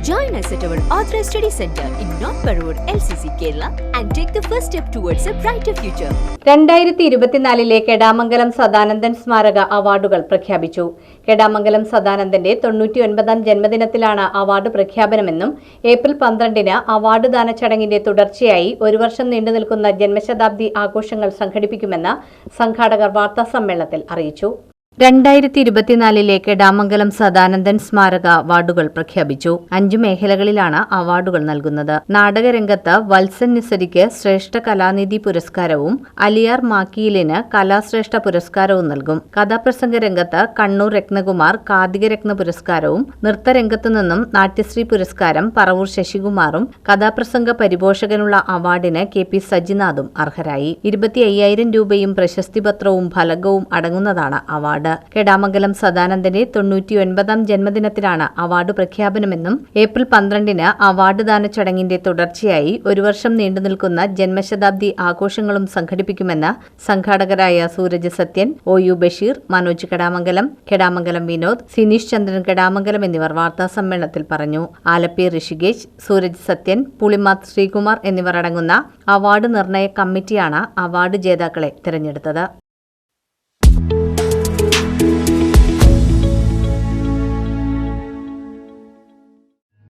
Join us at our Authorized Study Center in North Parur, LCC, Kerala, and take the first step towards a brighter future. രണ്ടായിരത്തി ഇരുപത്തിനാലിലെ കെടാമംഗലം സദാനന്ദൻ സ്മാരക അവാർഡുകൾ പ്രഖ്യാപിച്ചു കെടാമംഗലം സദാനന്ദന്റെ തൊണ്ണൂറ്റി ഒൻപതാം ജന്മദിനത്തിലാണ് അവാർഡ് പ്രഖ്യാപനമെന്നും ഏപ്രിൽ പന്ത്രണ്ടിന് അവാർഡ് ദാന ചടങ്ങിന്റെ തുടർച്ചയായി ഒരു വർഷം നീണ്ടുനിൽക്കുന്ന ജന്മശതാബ്ദി ആഘോഷങ്ങൾ സംഘടിപ്പിക്കുമെന്ന് സംഘാടകർ വാർത്താസമ്മേളനത്തിൽ അറിയിച്ചു രണ്ടായിരത്തി ഇരുപത്തിനാലിലേക്ക് ഡാമംഗലം സദാനന്ദൻ സ്മാരക അവാർഡുകൾ പ്രഖ്യാപിച്ചു. അഞ്ചു മേഖലകളിലാണ് അവാർഡുകൾ നൽകുന്നത്. നാടകരംഗത്ത് വത്സൻ നിസരിക്ക് ശ്രേഷ്ഠ കലാനിധി പുരസ്കാരവും അലിയാർ മാക്കിയിലിന് കലാശ്രേഷ്ഠ പുരസ്കാരവും നൽകും. കഥാപ്രസംഗ രംഗത്ത് കണ്ണൂർ രത്നകുമാർ കാർത്തികരത്ന പുരസ്കാരവും നൃത്തരംഗത്തു നിന്നും നാട്യശ്രീ പുരസ്കാരം പറവൂർ ശശികുമാറും കഥാപ്രസംഗ പരിപോഷകനുള്ള അവാർഡിന് കെ പി സജിനാഥും അർഹരായി. ഇരുപത്തി അയ്യായിരം രൂപയും പ്രശസ്തിപത്രവും ഫലകവും അടങ്ങുന്നതാണ് അവാർഡ്. കെടാമംഗലം സദാനന്ദന്റെ തൊണ്ണൂറ്റിയൊൻപതാം ജന്മദിനത്തിലാണ് അവാർഡ് പ്രഖ്യാപനമെന്നും ഏപ്രിൽ പന്ത്രണ്ടിന് അവാർഡ് ദാന ചടങ്ങിന്റെ തുടർച്ചയായി ഒരു വർഷം നീണ്ടുനിൽക്കുന്ന ജന്മശതാബ്ദി ആഘോഷങ്ങളും സംഘടിപ്പിക്കുമെന്ന് സംഘാടകരായ സൂരജ് സത്യൻ ഒ യു ബഷീർ മനോജ് കെടാമംഗലം കെടാമംഗലം വിനോദ് സിനീഷ് ചന്ദ്രൻ കെടാമംഗലം എന്നിവർ വാർത്താ സമ്മേളനത്തിൽ പറഞ്ഞു. ആലപ്പി ഋഷികേശ് സൂരജ് സത്യൻ പുളിമാത് ശ്രീകുമാർ എന്നിവർ അടങ്ങുന്ന അവാർഡ് നിർണയ കമ്മിറ്റിയാണ് അവാർഡ് ജേതാക്കളെ തിരഞ്ഞെടുത്തത്.